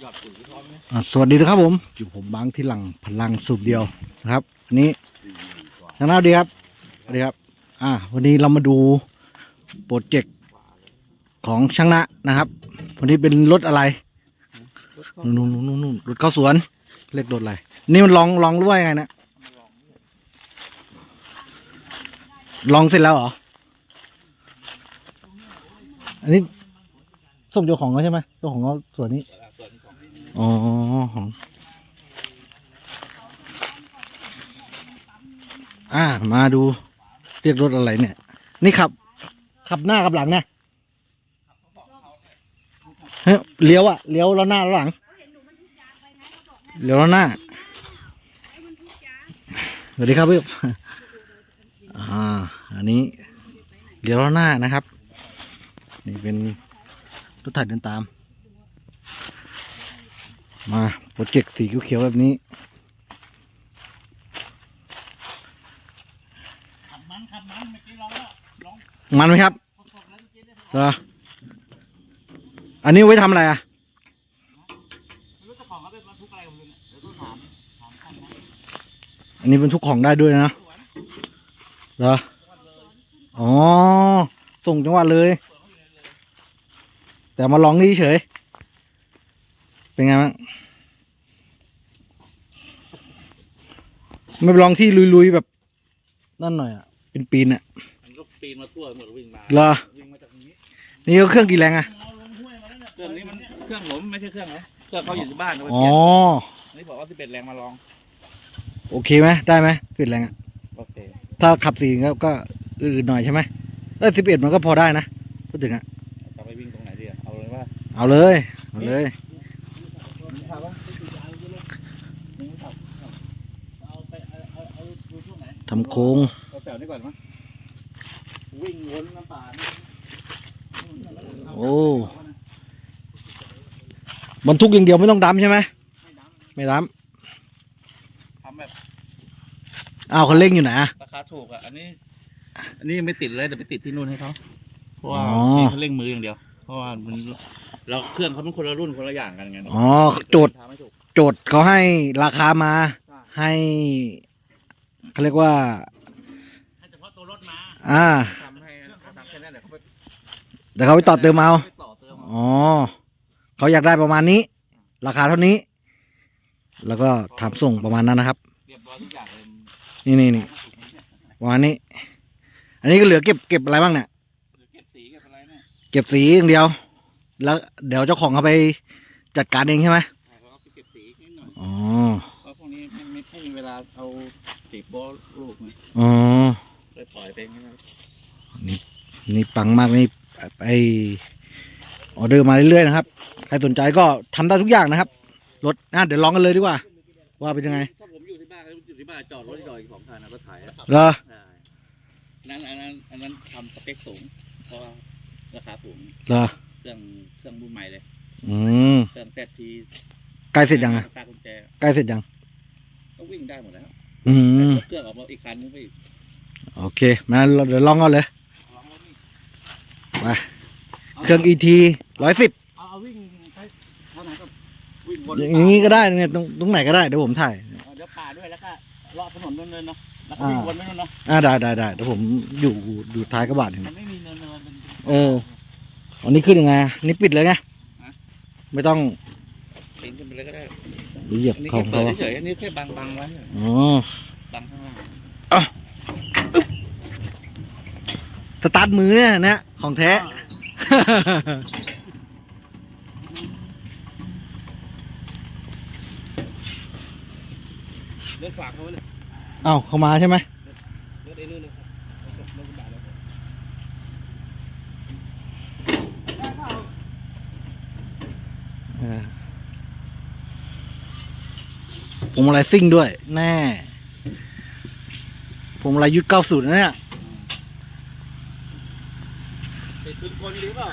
หยอดปุ๋ยพร้อมเนี่ยอ่าสวัสดีนะครับผม อยู่ผมบางที่หลังพลังสูบเดียวนะครับวันนี้ทางหน้าดีครับสวัสดีครับ อ่า วันนี้เรามาดูโปรเจกต์ของช่างนะนะครับ วันนี้เป็นรถอะไรนู่นนู่นนู่นนู่นรถเข้าสวนเรียกรถอะไร นี่มันลองลองรู้ว่ายังไงนะลองเสร็จแล้วเหรอ อันนี้ส่งเจ้าของเขาใช่ไหมเจ้าของเขาสวนนี้ องอ๋อของอ่า มาดู เรียกรถอะไรเนี่ย นี่ขับ ขับหน้ากับหลังเนี่ยเฮ้ยเลี้ยวอะเลี้ยวแล้วหน้าแล้วหลังเลี้ยวแล้วหน้าสวัสดีครับพี่อ่า อันนี้เลี้ยวแล้วหน้านะครับ นี่เป็นรถถ่ายเดินตาม มาโปรเจกต์สีเขียวแบบนี้ขับมันขับมันเมื่อกี้ลองแล้วลองมันไหมครับเหรออันนี้ไว้ทำอะไรอะไม่รู้เจ้าของเขาเป็นบรรทุกอะไรของมึงเนี่ยเดี๋ยวต้องถามถามช่างนะอันนี้บรรทุกของได้ด้วยนะเหรออ๋อ ส่งจังหวัดเลย แต่มาลองนี่เฉย เป็นไงบ้างไม่ไปลองที่ลุยๆแบบนั่นหน่อยอะเป็นปีนอะมันก็ปีนมาทั่วหมดวิ่งมาเหรอวิ่งมาจากตรงนี้นี่ก็เครื่องกี่แรงอะเครื่องนี้มันเครื่องผมไม่ใช่เครื่องเหรอเครื่องเขาอยู่ที่บ้านเขาไปอ๋อเปลี่ยนนี่บอกว่าสิบเอ็ดแรงมาลองโอเคไหมได้ไหมสิบแรงอะโอเคถ้าขับสี่ก็ก็อื่นๆหน่อยใช่ไหมเออสิบเอ็ดมันก็พอได้นะพูดถึงอะจะไปวิ่งตรงไหนดีอะเอาเลยว่าเอาเลยเอาเลย มึงขับวะมึงขับเอาไปเอาเอาเอาดูช่วงไหน ทำโค้งเอาแถวนี้ก่อนมั้ยวิ่งวนน้ำป่านี่โอ้บรรทุกอย่างเดียวไม่ต้องดำใช่ไหมไม่ดำไม่ดทำแบบำอ้าวเขาเร่งอยู่ไหนอะราคาถูกอะอันนี้ อันนี้ยังไม่ติดเลยแต่ไปติดที่นู่นให้เขาเพราะว่าอ๋อนี่เขาเร่งมืออย่างเดียว เพราะว่ามันเราเครื่องเขาเป็นคนละรุ่นคนละอย่างกันไงอ๋อโจทย์ทำไม่ถูกโจทย์เขาให้ราคามาใช่ให้ เขาเรียกว่าให้เฉพาะตัวรถมาอ่าทำให้เขาทำแค่นั้นเดี๋ยวเขาไปแต่เขาไปต่อเติมเอาไปต่อเติมเอาอ๋อเขาอยากได้ประมาณนี้ ราคาเท่านี้ แล้วก็ทำส่งประมาณนั้นนะครับ เรียบร้อยทุกอย่างเลยนี่นี่นี่ประมาณนี้ อันนี้ก็เหลือเก็บเก็บอะไรบ้างเนี่ย หรือเก็บสีเก็บอะไรเนี่ยเก็บสีอย่างเดียว แล้วเดี๋ยวเจ้าของเขาไปจัดการเองใช่ไหมใช่เขาก็ไปเก็บสีนิดหน่อย อ๋อ ม่ไม่ไม่มีเวลาเอาสีโบอลลูกไงอ๋อ เลยปล่อยไปอย่างนี้นะนี่นี่ปังมากนี่ไอออเดอร์มาเรื่อยๆนะครับ ใครสนใจก็ทำได้ทุกอย่างนะครับ รถอะเดี๋ยวลองกันเลยดีกว่า ว่าเป็นยังไง ถ้าผมอยู่ที่บ้านก็อยู่ที่บ้านจอดรถที่จอดอีกสองคันนะรถไถอะเหรอ ใช่นั่นอันนั้นอันนั้นทำสเปคสูงเพราะว่าราคาสูงเหรอ เครื่องเครื่องรุ่นใหม่เลยอืมเครื่องแซทีใกล้เสร็จยังอะตากุญแจ ใกล้เสร็จยัง ก็วิ่งได้หมดแล้วอืมเครื่องออกมาอีกคันนึงไปอีกโอเคมาเดี๋ยวลองกันเลยลองรถนี่ไปเครื่อง ET ร้อยสิบเอาเอาวิ่งไปเท่าไหร่ก็วิ่งวนอย่างนี้ก็ได้เนี่ยตรงตรงไหนก็ได้เดี๋ยวผมถ่าย เอาเดี๋ยวป่าด้วยแล้วก็เลาะถนนเนินๆเนาะแล้วก็วิ่งอ่า วนไปนู่นเนาะอ่าได้ได้ได้เดี๋ยวผมอยู่อยู่ท้ายกระบะนี่ มันไม่มีเนินๆเป็น เออ อันนี้ขึ้นยังไงอะนี่ปิดเลยไง ไม่ต้อง ปีนขึ้นไปเลยก็ได้ เหยียบอันนี้ขอแค่งเปิเขาดเฉยๆอันนี้แค่บังบังๆไว้อ๋อบังข้างล่างสตาร์ทมือเนี่ยนะของแท้ เลือดขวางเขาไว้เลยเอ้าเข้ามาใช่ไหมเลือดไอ้นู่นเลยครับเลือดกระบะแล้ว เออ ผมอะไรซิ่งด้วย แน่ผมอะไรยุดเก้าสูตรนะเนี่ยติดปืนกลดีเปล่า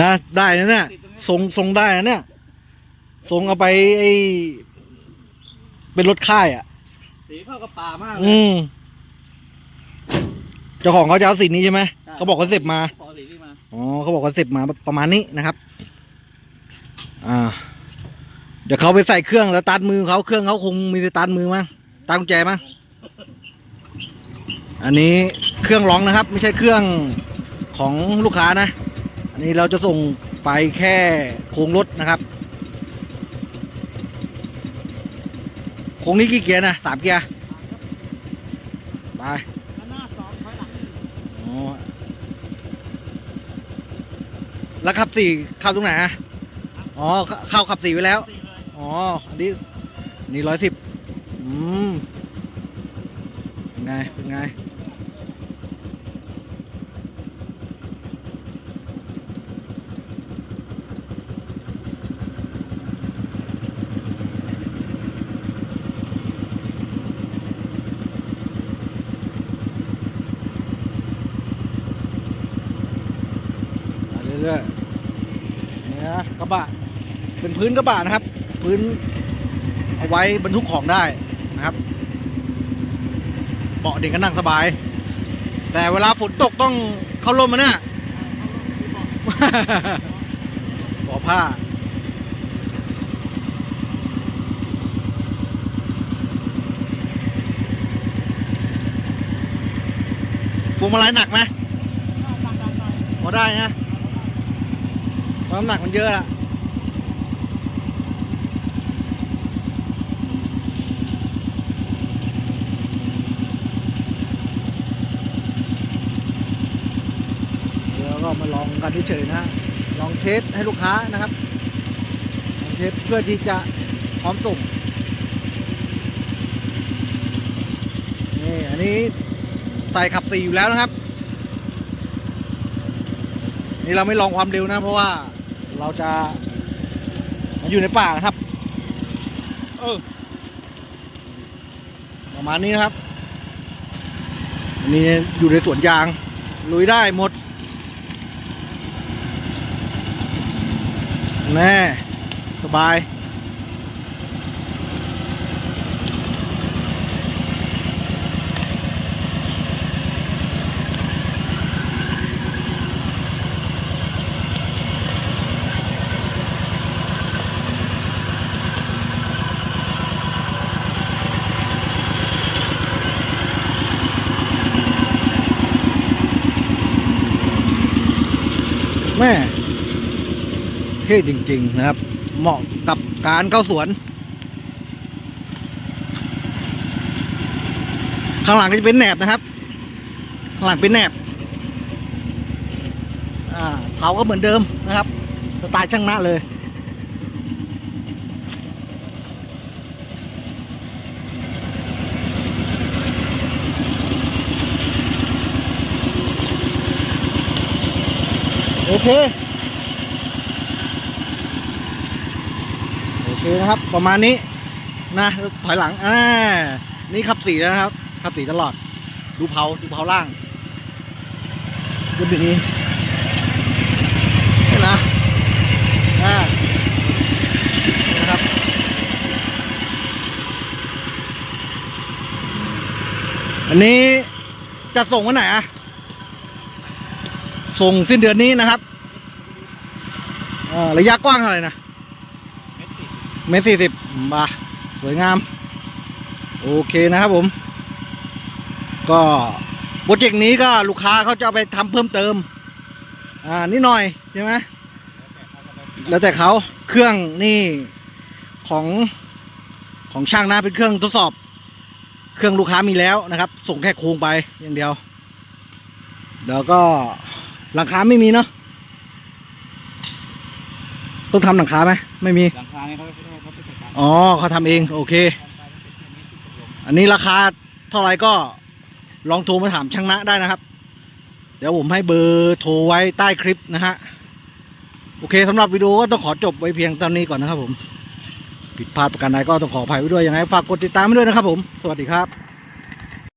นะได้นะเนี่ยทรงทรงได้นะเนี่ยทรงเอาไปไอเป็นรถค่ายอะ สีเข้ากับป่ามากเลอืยมเจ้าของเขาจะเอาสีนี้ใช่ไหมใช่เขาบอกคอนเซ็ปต์มา ขอสีนี่มาอ๋อเขาบอกคอนเซ็ปต์มาประมาณนี้นะครับ อ่า เดี๋ยวเขาไปใส่เครื่องแล้วตัดมือเขาเครื่องเขาคงมีตาร์ทมือมั้งตามกุญแจมั้งอันนี้เครื่องร้องนะครับ ไม่ใช่เครื่องของลูกค้านะ อันนี้เราจะส่งไปแค่โครงรถนะครับโครงนี้กี่เกียร์นะสามเกียร์ไปแล้วขับสี่เข้าตรงไหนอ๋อเข้าขับสี่ไว้แล้ว อ๋อ อันนี้นี่ร้อยสิบอืมเป็นไง เป็นไง ไปเรื่อยๆนี่นะกระบะ เป็นพื้นกระบะนะครับ พื้นเอาไว้บรรทุกของได้นะครับเบาะเด็กก็นั่งสบาย แต่เวลาฝนตกต้องเข้าร่มมาเนี่ยเบาะผ้าพวงมาลัยหนักไหมพอได้นะเพราะน้ำหนักมันเยอะละเดี๋ยวก็ มาลองกันเฉยๆนะลองเทสให้ลูกค้านะครับลองเทสเพื่อที่จะพร้อมส่งนี่อันนี้ใส่ขับสี่อยู่แล้วนะครับ นี่เราไม่ลองความเร็วนะ เพราะว่าเราจะมาอยู่ในป่านะครับ เออประมาณนี้นะครับอันนี้อยู่ในสวนยาง ลุยได้หมด แน่สบายแม่ เท่จริง ๆ นะครับ เหมาะกับการเข้าสวน ข้างหลังก็จะเป็นแหนบนะครับ ข้างหลังเป็นแหนบเผาก็เหมือนเดิมนะครับสไตล์ช่างหน้าเลยโอเค นะครับ ประมาณนี้นะถอยหลังอ่านี่ขับสีแล้วนะครับขับสีตลอด ดูเผาดูเผาล่างดูแบบนี้เห็นนะอ่านี่นะครับอันนี้จะส่งวันไหนอะส่งสิ้นเดือนนี้นะครับระยะกว้างเท่าไหร่นะ เมตรสี่สิบบ่าสวยงาม โอเคนะครับผม ก็โปรเจกต์นี้ก็ลูกค้าเขาจะเอาไปทำเพิ่มเติม อ่านิดหน่อยใช่ไหมแล้วแต่เขาเครื่องนี่ของของช่างนะเป็นเครื่องทดสอบ เครื่องลูกค้ามีแล้วนะครับ ส่งแค่โครงไปอย่างเดียวแล้วก็หลังคาไม่มีเนาะต้องทำหลังคาไหมไม่มีหลังคาเนี่ยเขา อ๋อเขาทำเองโอเค อันนี้ราคาเท่าไหร่ก็ลองโทรมาถามช่างนะได้นะครับ เดี๋ยวผมให้เบอร์โทรไว้ใต้คลิปนะฮะโอเคสำหรับวิดีโอก็ต้องขอจบไว้เพียงเท่านี้ก่อนนะครับผม ผิดพลาดประการใดก็ต้องขออภัยไว้ด้วยยังไงฝากกดติดตามไว้ด้วยนะครับผม สวัสดีครับ